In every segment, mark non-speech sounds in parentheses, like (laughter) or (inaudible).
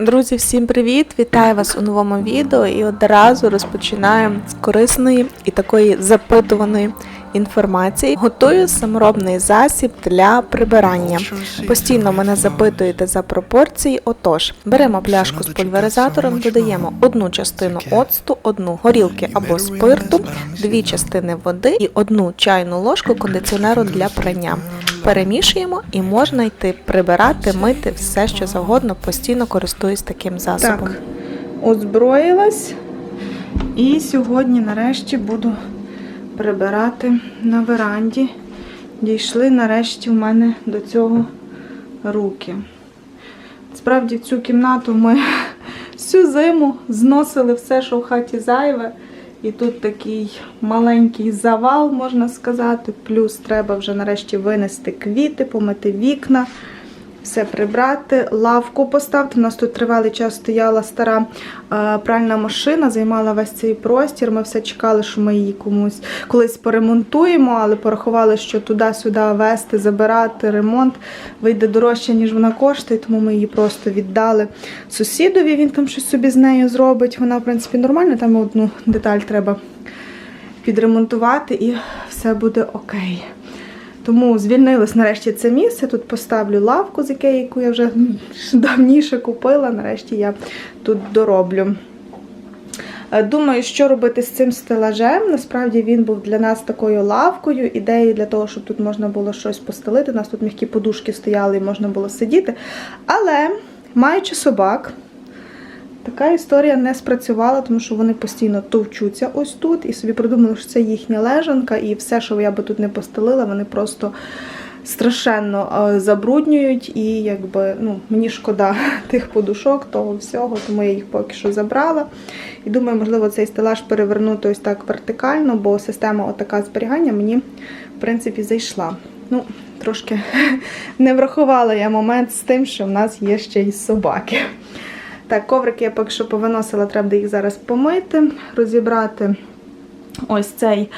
Друзі, всім привіт! Вітаю вас у новому відео і одразу розпочинаємо з корисної і такої запитуваної інформації. Готую саморобний засіб для прибирання. Постійно мене запитуєте за пропорції. Отож, беремо пляшку з пульверизатором, додаємо одну частину оцту, одну горілки або спирту, дві частини води і одну чайну ложку кондиціонеру для прання. Перемішуємо і можна йти прибирати, мити все, що завгодно. Постійно користуюсь таким засобом. Так, озброїлась. І сьогодні нарешті буду прибирати на веранді. Дійшли нарешті в мене до цього руки. Справді цю кімнату ми (laughs) всю зиму зносили все, що в хаті зайве. І тут такий маленький завал, можна сказати. Плюс треба вже нарешті винести квіти, помити вікна, все прибрати, лавку поставити. У нас тут тривалий час стояла стара е, пральна машина, займала весь цей простір. Ми все чекали, що ми її комусь колись поремонтуємо, але порахували, що туди-сюди вести, забирати, ремонт вийде дорожче, ніж вона коштує, тому ми її просто віддали сусідові. Він там щось собі з нею зробить. Вона, в принципі, нормальна, там одну деталь треба підремонтувати і все буде окей. Тому звільнилось нарешті це місце. Тут поставлю лавку з Ікеї, яку я вже (laughs) давніше купила. Нарешті я тут дороблю. Е, Думаю, що робити з цим стелажем. Насправді він був для нас такою лавкою, ідеєю для того, щоб тут можна було щось постелити. У нас тут м'які подушки стояли і можна було сидіти. Але, маючи собак, така історія не спрацювала, тому що вони постійно товчуться ось тут і собі придумали, що це їхня лежанка, і все, що я би тут не постелила, вони просто страшенно е, забруднюють. І якби ну, мені шкода (laughs) тих подушок, того всього, тому я їх поки що забрала. І думаю, можливо, цей стелаж перевернути ось так вертикально, бо система отака зберігання мені, в принципі, зайшла. Ну, трошки (laughs) не врахувала я момент з тим, що в нас є ще й собаки. Так, коврики я поки що повиносила, треба їх зараз помити, розібрати ось цей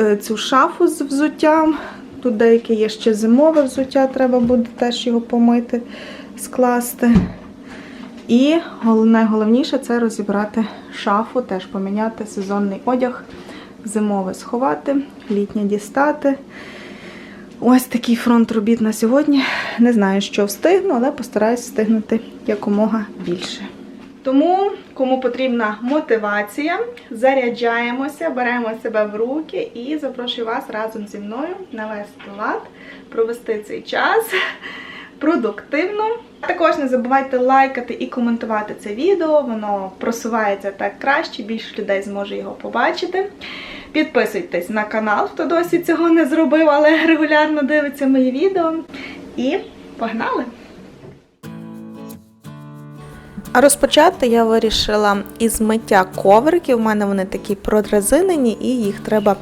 е, цю шафу з взуттям. Тут деяке є ще зимове взуття, треба буде теж його помити, скласти. І найголовніше це розібрати шафу, теж поміняти сезонний одяг, зимове сховати, літнє дістати. Ось такий фронт робіт на сьогодні. Не знаю, що встигну, але постараюсь встигнути якомога більше. Тому, кому потрібна мотивація, заряджаємося, беремо себе в руки і запрошую вас разом зі мною навести лад, провести цей час продуктивно. Також не забувайте лайкати і коментувати це відео, воно просувається так краще, більше людей зможе його побачити. Підписуйтесь на канал, хто досі цього не зробив, але регулярно дивиться мої відео. І погнали! А розпочати я вирішила із миття ковриків. У мене вони такі продрезинені, і їх треба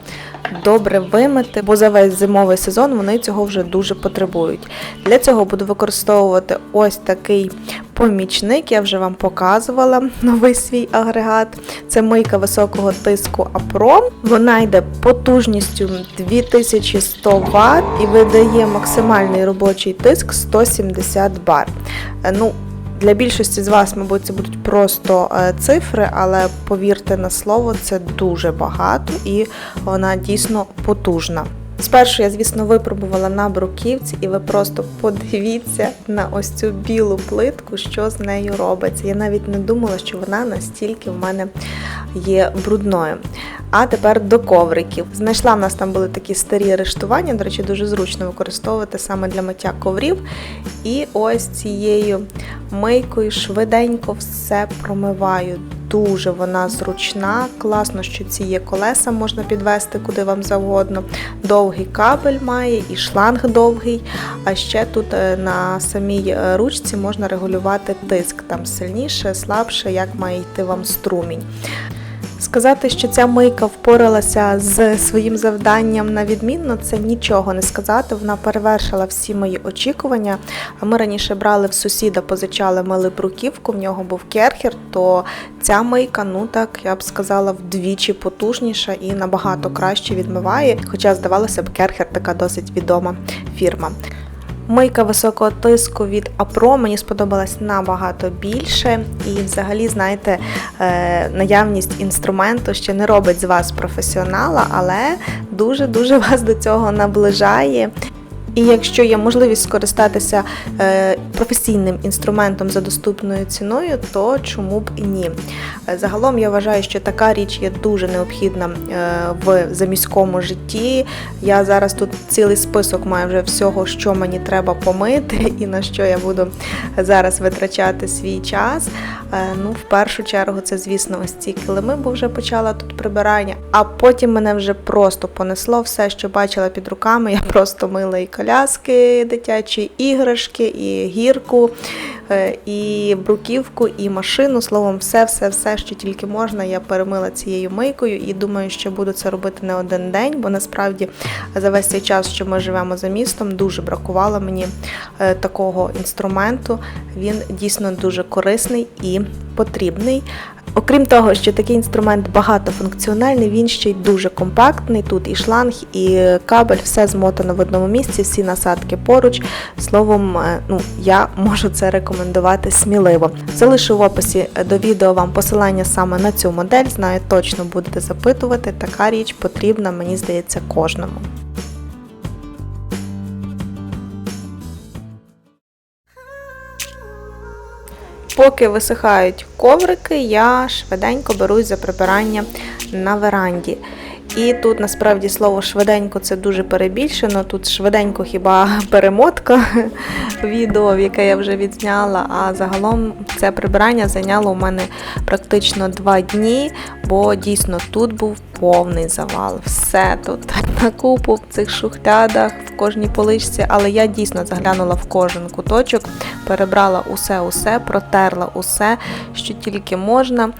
добре вимити, бо за весь зимовий сезон вони цього вже дуже потребують. Для цього буду використовувати ось такий помічник. Я вже вам показувала (laughs) новий свій агрегат. Це мийка високого тиску Апро. Вона йде потужністю 2100 Вт і видає максимальний робочий тиск 170 бар. Е, Ну, для більшості з вас, мабуть, це будуть просто е, цифри, але повірте на слово, це дуже багато і вона дійсно потужна. Спершу я, звісно, випробувала на бруківці, і ви просто подивіться на ось цю білу плитку, що з нею робиться. Я навіть не думала, що вона настільки в мене є брудною. А тепер до ковриків. Знайшла в нас там були такі старі рештування, до речі, дуже зручно використовувати саме для миття коврів. І ось цією мийкою швиденько все промиваю. Дуже вона зручна, класно, що ці є колеса можна підвести куди вам завгодно. Довгий кабель має і шланг довгий. А ще тут е, на самій е, ручці можна регулювати тиск, там сильніше, слабше, як має йти вам струмінь. Сказати, що ця мийка впоралася з своїм завданням на відмінно, це нічого не сказати. Вона перевершила всі мої очікування. А ми раніше брали в сусіда, позичали мили бруківку, в нього був керхер, то ця мийка, ну так я б сказала, вдвічі потужніша і набагато краще відмиває. Хоча, здавалося б, керхер така досить відома фірма. Мийка високого тиску від Апро мені сподобалась набагато більше. І, взагалі, знаєте, е, наявність інструменту ще не робить з вас професіонала, але дуже-дуже (laughs) вас до цього наближає. І якщо є можливість скористатися е, професійним інструментом за доступною ціною, то чому б і ні? Е, Загалом я вважаю, що така річ є дуже необхідна е, в заміському житті. Я зараз тут цілий список маю вже всього, що мені треба помити, (laughs) і на що я буду зараз витрачати свій час. Ну, в першу чергу, це, звісно, ось ці килими, бо вже почала тут прибирання. А потім мене вже просто понесло все, що бачила під руками. Я просто мила і коляски дитячі, іграшки, і гірку, е, і бруківку, і машину. Словом, все, все, все, що тільки можна, я перемила цією мийкою і думаю, що буду це робити не один день, бо насправді за весь цей час, що ми живемо за містом, дуже бракувало мені е, такого інструменту. Він дійсно дуже корисний і потрібний. Окрім того, що такий інструмент багатофункціональний, він ще й дуже компактний. Тут і шланг, і кабель, все змотано в одному місці, всі насадки поруч. Словом, е, ну я можу це рекомендувати сміливо. Залишу в описі до відео вам посилання саме на цю модель. Знаю, точно будете запитувати. Така річ потрібна, мені здається, кожному. Поки висихають коврики, я швиденько берусь за прибирання на веранді. І тут насправді слово швиденько це дуже перебільшено. Тут швиденько хіба (laughs) перемотка (laughs) відео, яке я вже відзняла. А загалом це прибирання зайняло у мене практично два дні, бо дійсно тут був повний завал. Все тут (laughs) на купу в цих шухлядах, в кожній поличці, але я дійсно заглянула в кожен куточок, перебрала усе-усе, протерла усе, що тільки можна.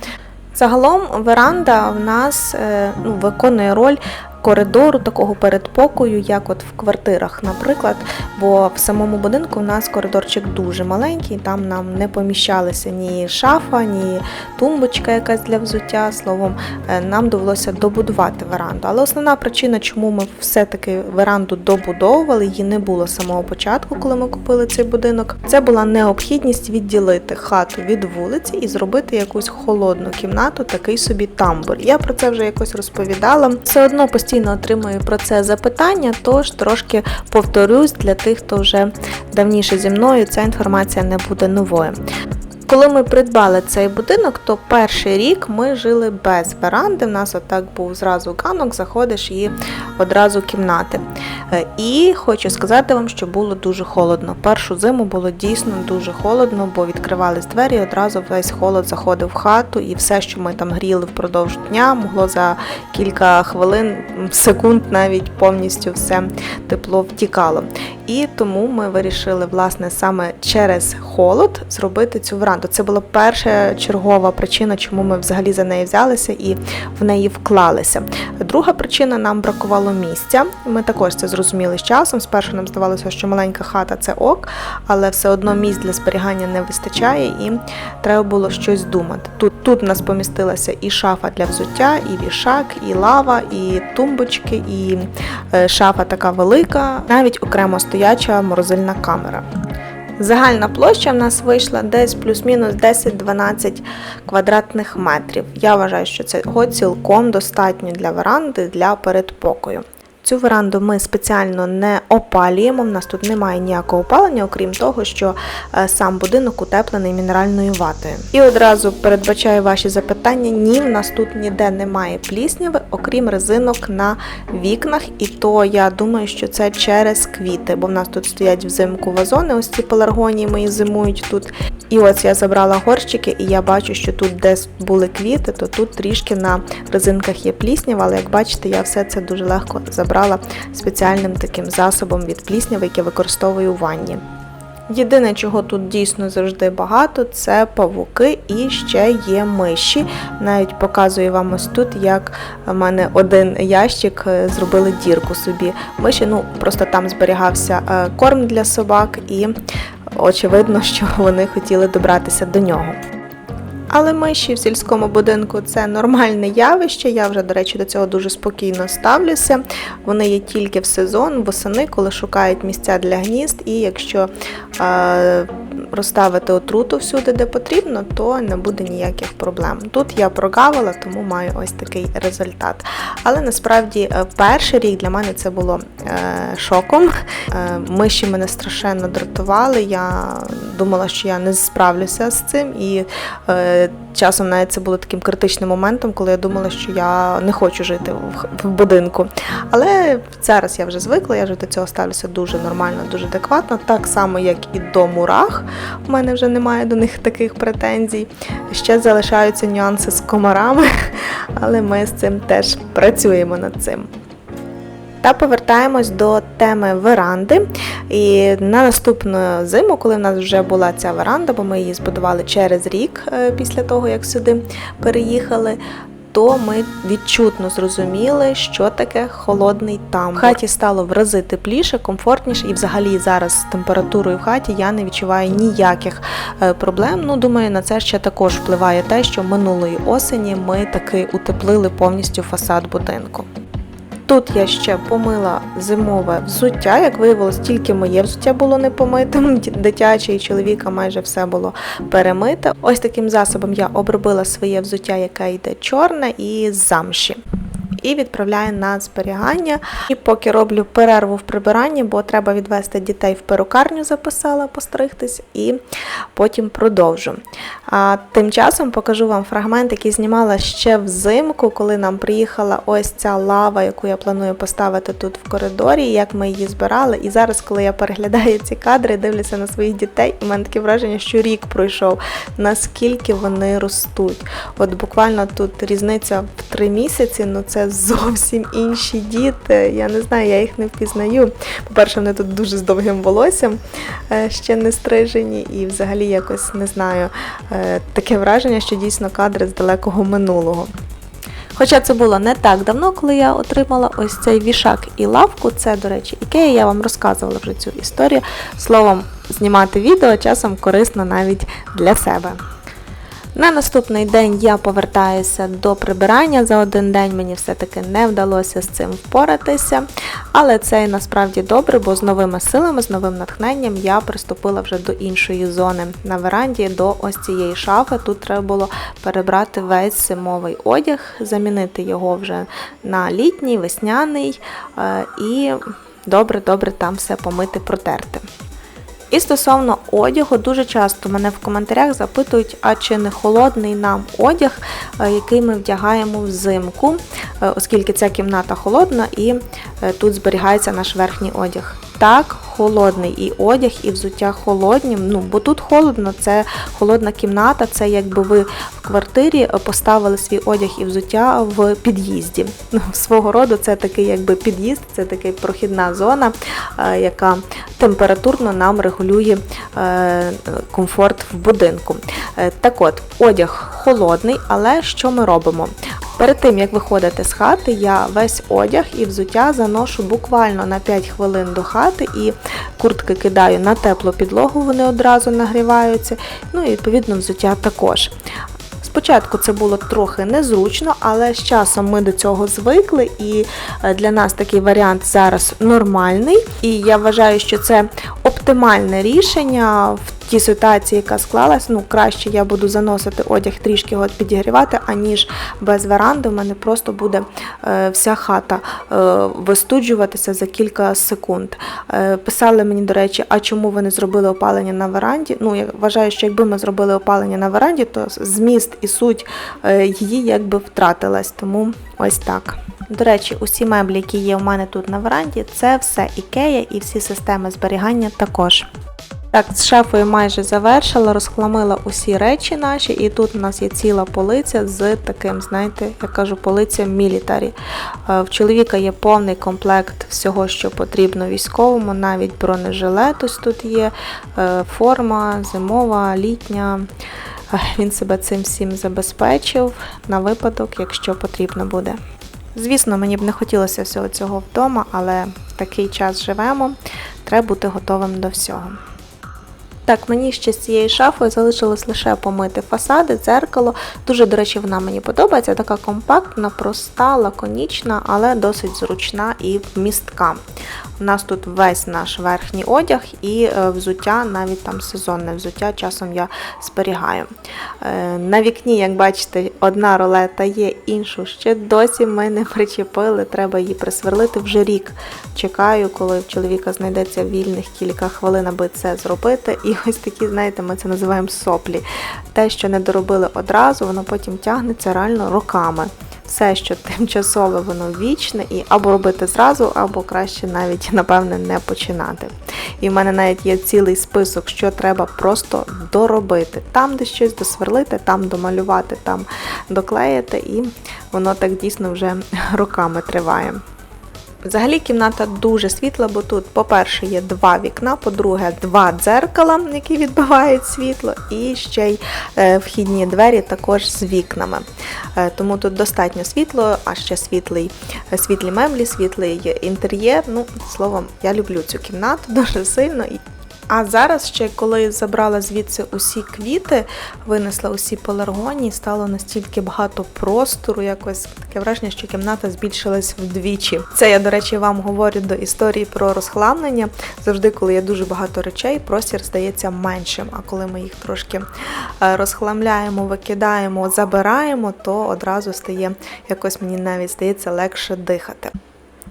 Загалом веранда в нас е, ну, виконує роль коридору, такого передпокою, як от в квартирах, наприклад. Бо в самому будинку в нас коридорчик дуже маленький, там нам не поміщалися ні шафа, ні тумбочка якась для взуття. Словом, е, нам довелося добудувати веранду. Але основна причина, чому ми все-таки веранду добудовували, її не було з самого початку, коли ми купили цей будинок. Це була необхідність відділити хату від вулиці і зробити якусь холодну кімнату, такий собі тамбур. Я про це вже якось розповідала. Все одно постійно отримую про це запитання, тож трошки повторюсь для тих, хто вже давніше зі мною, ця інформація не буде новою. Коли ми придбали цей будинок, то перший рік ми жили без веранди. У нас отак був зразу ганок, заходиш і одразу кімнати. Е, І хочу сказати вам, що було дуже холодно. Першу зиму було дійсно дуже холодно, бо відкривались двері, і одразу весь холод заходив в хату, і все, що ми там гріли впродовж дня, могло за кілька хвилин, секунд навіть повністю все тепло втікало. І тому ми вирішили, власне, саме через холод зробити цю веранду. Це була перша чергова причина, чому ми взагалі за неї взялися і в неї вклалися. Друга причина нам бракувало місця. Ми також це зрозуміли з часом. Спершу нам здавалося, що маленька хата це ок, але все одно місць для зберігання не вистачає, і треба було щось думати. Тут тут нас помістилася і шафа для взуття, і вішак, і лава, і тумбочки, і е, шафа така велика, навіть окремо стояча морозильна камера. Загальна площа в нас вийшла десь плюс-мінус 10-12 квадратних метрів. Я вважаю, що цього цілком достатньо для веранди для передпокою. Цю веранду ми спеціально не опалюємо. В нас тут немає ніякого опалення, окрім того, що е, сам будинок утеплений мінеральною ватою. І одразу передбачаю ваші запитання. Ні, в нас тут ніде немає плісняви, окрім резинок на вікнах. І то я думаю, що це через квіти, бо в нас тут стоять взимку вазони, ось ці пеларгонії мої зимують тут. І ось я забрала горщики, і я бачу, що тут, де були квіти, то тут трішки на резинках є пліснява, але як бачите, я все це дуже легко забрала спеціальним таким засобом від плісняви, який використовую у ванні. Єдине, чого тут дійсно завжди багато, це павуки і ще є миші. Навіть показую вам ось тут, як в мене один ящик е, зробили дірку собі. Миші, ну просто там зберігався е, корм для собак, і очевидно, що (laughs) вони хотіли добратися до нього. Але миші в сільському будинку це нормальне явище. Я вже, до речі, до цього дуже спокійно ставлюся. Вони є тільки в сезон, восени, коли шукають місця для гнізд, і якщо е, розставити отруту всюди, де потрібно, то не буде ніяких проблем. Тут я прогавила, тому маю ось такий результат. Але насправді е, перший рік для мене це було е, шоком. Е, миші мене страшенно дратували. Я думала, що я не справлюся з цим, і часом навіть це було таким критичним моментом, коли я думала, що я не хочу жити в, будинку. Але зараз я вже звикла, я вже до цього ставлюся дуже нормально, дуже адекватно, так само, як і до мурах. У мене вже немає до них таких претензій. Ще залишаються нюанси з комарами, (laughs) але ми з цим теж працюємо над цим. Та повертаємось до теми веранди. І на наступну зиму, коли в нас вже була ця веранда, бо ми її збудували через рік е, після того, як сюди переїхали. То ми відчутно зрозуміли, що таке холодний там. В хаті стало в рази тепліше, комфортніше, і взагалі зараз з температурою в хаті я не відчуваю ніяких е, проблем. Ну, думаю, на це ще також впливає те, що минулої осені ми таки утеплили повністю фасад будинку. Тут я ще помила зимове взуття. Як виявилось, тільки моє взуття було не помитим, (laughs) дитяче і чоловіка майже все було перемите. Ось таким засобом я обробила своє взуття, яке йде чорне і замші. І відправляю на зберігання. І поки роблю перерву в прибиранні, бо треба відвести дітей в перукарню, записала постригтись, і потім продовжу. А тим часом покажу вам фрагмент, який знімала ще взимку, коли нам приїхала ось ця лава, яку я планую поставити тут в коридорі, як ми її збирали. І зараз, коли я переглядаю ці кадри, дивлюся на своїх дітей, і в мене таке враження, що рік пройшов, наскільки вони ростуть. От буквально тут різниця в три місяці, ну це зовсім інші діти. Я не знаю, я їх не впізнаю. По-перше, вони тут дуже з довгим волоссям е, ще не стрижені, і взагалі якось не знаю. е, Таке враження, що дійсно кадри з далекого минулого. Хоча це було не так давно, коли я отримала ось цей вішак і лавку. Це, до речі, Ікея, я вам розказувала вже цю історію. Словом, знімати відео часом корисно навіть для себе. На наступний день я повертаюся до прибирання. За один день мені все-таки не вдалося з цим впоратися. Але це і насправді добре, бо з новими силами, з новим натхненням я приступила вже до іншої зони на веранді, до ось цієї шафи. Тут треба було перебрати весь зимовий одяг, замінити його вже на літній, весняний е, і добре-добре там все помити, протерти. І стосовно одягу, дуже часто мене в коментарях запитують, а чи не холодний нам одяг, е, який ми вдягаємо взимку, е, оскільки ця кімната холодна і е, тут зберігається наш верхній одяг. Так, холодний і одяг, і взуття холодні. Ну, бо тут холодно, це холодна кімната, це якби ви в квартирі поставили свій одяг і взуття в під'їзді. Ну, (laughs) свого роду це такий якби під'їзд, це така прохідна зона, е, яка температурно нам регулює е, комфорт в будинку. Е, Так от, одяг холодний, але що ми робимо? Перед тим, як виходити з хати, я весь одяг і взуття заношу буквально на 5 хвилин до хати і куртки кидаю на теплу підлогу, вони одразу нагріваються. Ну і відповідно взуття також. Спочатку це було трохи незручно, але з часом ми до цього звикли, і е, для нас такий варіант зараз нормальний. І я вважаю, що це оптимальне рішення в тій ситуації, яка склалась. Ну, краще я буду заносити одяг трішки його підігрівати, аніж без веранди. У мене просто буде е, вся хата е, вистуджуватися за кілька секунд. Е, писали мені, до речі, а чому ви не зробили опалення на веранді? Ну, я вважаю, що якби ми зробили опалення на веранді, то зміст і суть її якби втратилась. Тому ось так. До речі, усі меблі, які є у мене тут на веранді, це все ікея і всі системи зберігання також. Так, з шафою майже завершила, розхламила усі речі наші, і тут у нас є ціла полиця з таким, знаєте, я кажу, полиця мілітарі. Е, В чоловіка є повний комплект всього, що потрібно військовому, навіть бронежилет ось тут є, е, форма, зимова, літня. Е, Він себе цим всім забезпечив на випадок, якщо потрібно буде. Звісно, мені б не хотілося всього цього вдома, але в такий час живемо, треба бути готовим до всього. Так, мені ще з цією шафою залишилось лише помити фасади, дзеркало. Дуже, до речі, вона мені подобається. Така компактна, проста, лаконічна, але досить зручна і вмістка. У нас тут весь наш верхній одяг і е, взуття, навіть там сезонне взуття, часом я зберігаю. Е, На вікні, як бачите, одна ролета є, іншу ще досі ми не причепили. Треба її присверлити вже рік. Чекаю, коли в чоловіка знайдеться вільних кілька хвилин, аби це зробити. І ось такі, знаєте, ми це називаємо соплі. Те, що не доробили одразу, воно потім тягнеться реально роками. Все, що тимчасове, воно вічне, і або робити зразу, або краще навіть, напевне, не починати. І в мене навіть є цілий список, що треба просто доробити. Там, де щось досверлити, там домалювати, там доклеїти, і воно так дійсно вже (laughs) роками триває. Взагалі кімната дуже світла, бо тут, по-перше, є два вікна, по-друге, два дзеркала, які відбивають світло, і ще й е, вхідні двері також з вікнами. Е, тому тут достатньо світло, а ще світлий, е, світлі меблі, світлий інтер'єр. Ну, словом, я люблю цю кімнату (laughs) дуже сильно. А зараз ще, коли забрала звідси усі квіти, винесла усі пеларгонії, стало настільки багато простору, якось таке враження, що кімната збільшилась вдвічі. Це я, до речі, вам говорю до історії про розхламлення. Завжди, коли є дуже багато речей, простір здається меншим. А коли ми їх трошки е, розхламляємо, викидаємо, забираємо, то одразу стає якось мені навіть здається легше дихати.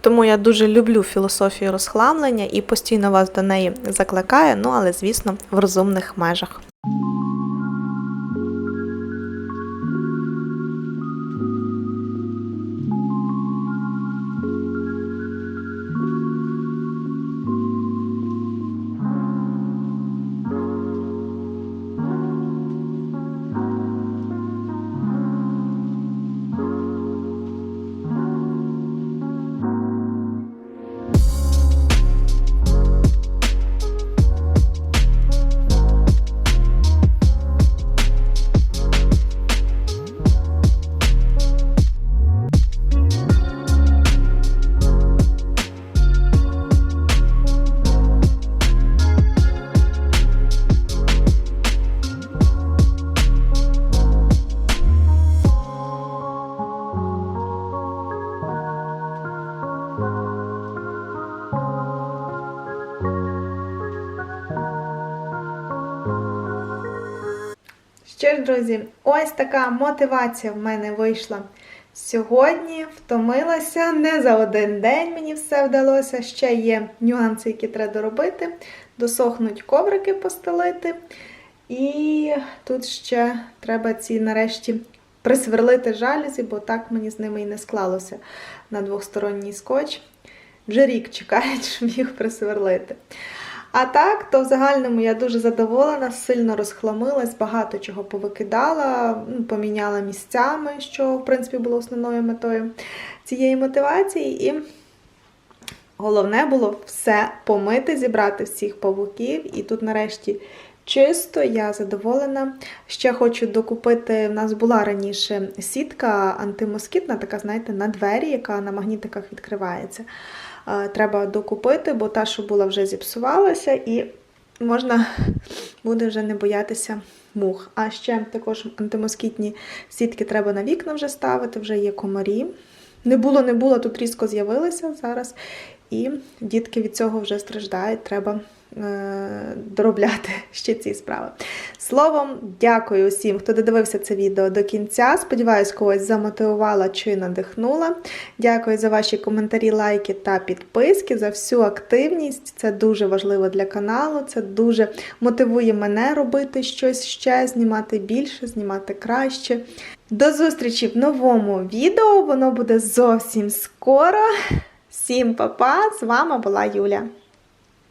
Тому я дуже люблю філософію розхламлення і постійно вас до неї закликаю, ну але звісно в розумних межах. Що ж, друзі, ось така мотивація в мене вийшла сьогодні. Втомилася не за один день мені все вдалося. Ще є нюанси, які треба доробити. Досохнуть коврики постелити. І тут ще треба ці нарешті присверлити жалюзі, бо так мені з ними і не склалося на двосторонній скотч. Вже рік чекають, (laughs) щоб їх присверлити. А так, то в загальному я дуже задоволена, сильно розхламилась, багато чого повикидала, ну, поміняла місцями, що в принципі було основною метою цієї мотивації. І головне було все помити, зібрати всіх павуків. І тут нарешті чисто, я задоволена. Ще хочу докупити. У нас була раніше сітка антимоскітна, така, знаєте, на двері, яка на магнітиках відкривається. Е, Треба докупити, бо та, що була, вже зіпсувалася, і можна (laughs) буде вже не боятися мух. А ще також антимоскітні сітки треба на вікна вже ставити, вже є комарі. Не було, не було, тут різко з'явилися зараз. І дітки від цього вже страждають, треба доробляти (laughs) ще ці справи. Словом, дякую усім, хто додивився це відео до кінця. Сподіваюсь, когось замотивувала чи надихнула. Дякую за ваші коментарі, лайки та підписки, за всю активність. Це дуже важливо для каналу. Це дуже мотивує мене робити щось ще, знімати більше, знімати краще. До зустрічі в новому відео. Воно буде зовсім скоро. Всім па-па! З вами була Юля.